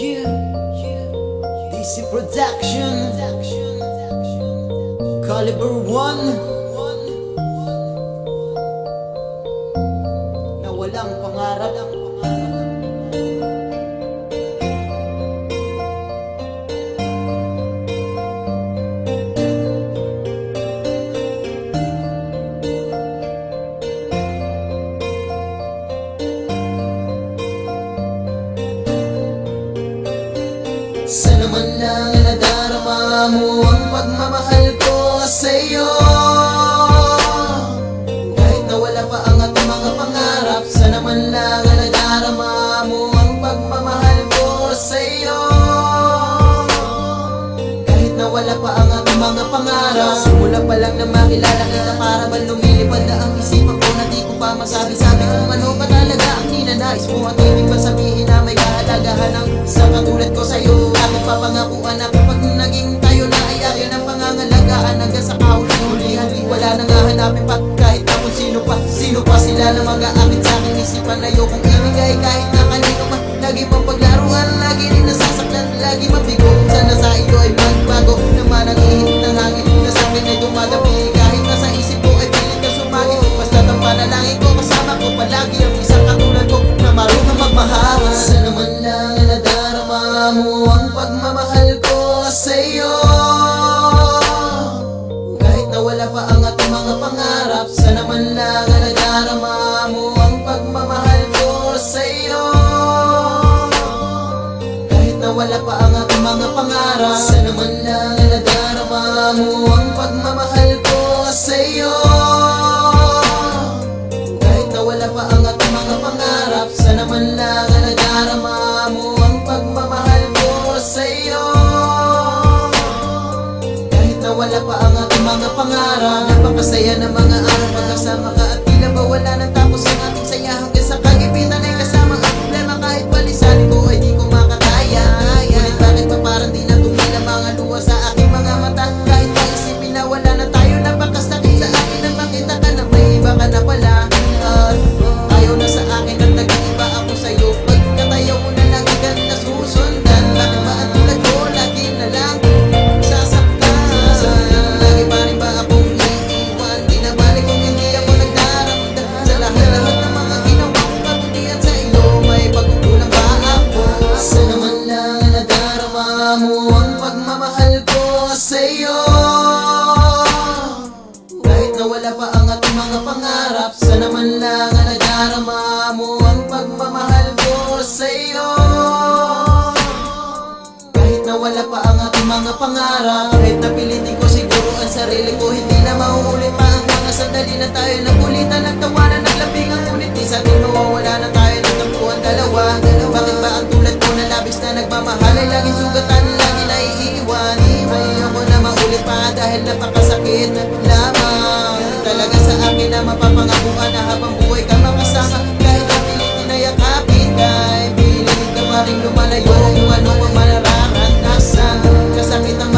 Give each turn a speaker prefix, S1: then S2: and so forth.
S1: Yeah, DC Production, Caliber 1 Sana man lang nadarama mo ang pagmamahal ko sa'yo. Kahit na wala pa ang ating mga pangarap Sana man lang nadarama mo ang pagmamahal ko sa'yo. Kahit na wala pa ang ating mga pangarap Simula pa lang na makilala kita para man lumilipad na ang isipan ko Na di ko pa masabi-sabi kung ano ba talaga ang ninanais mo? At ibig ba sabihin na may kahalagahan ng isang katulad ko sa'yo Aking papangakuan na kapag naging tayo na ay akin ang pangangalagaan. Hanggang sa kahuli-hulihan di wala nang hahanapin pa. Kahit na kung sino pa, sino pa sila na mag-aakit sa aking isipan Ayokong ibigay kahit na kanino man. Lagi pang paglaruan, lagi rin nasasaktan Lagi mabigo. Sana sa iyo ay magbago. Naman ang ihip ng hangin mga pangarap Sana man lang nadarama mo ang pagmamahal ko sa'yo. Kahit na wala pa ang ating mga pangarap Sana man lang nadarama mo ang pagmamahal ko sa'yo. Kahit na wala pa ang ating mga pangarap Sana man lang nadarama mo ang pagmamahal ko sa'yo. Kahit na wala pa ang mga pangarap Napakasaya ng mga araw Pagkasama ka at tila ba wala nang tapos ang kahit na wala pa ang ating mga pangarap. Sana man lang nadarama mo ang pagmamahal ko sa iyo kahit na wala pa ang ating mga pangarap Kahit napilitin ko siguro ang sarili ko Hindi na mauulit pa. Ang mga sandali na tayo Nagulitan, nagtawanan, naglambingan Ngunit di sa atin mawawala na tayo Nagtampuan dalawa. Bakit ba ang tulad ko na labis na nagmamahal Ay laging sugatan, ka na habang buhay ka makasama Kahit ang pilitin na yakapin ka Ay pilitin ka pa rin lumalayo ano ang manarangat Nasaan kasakit ang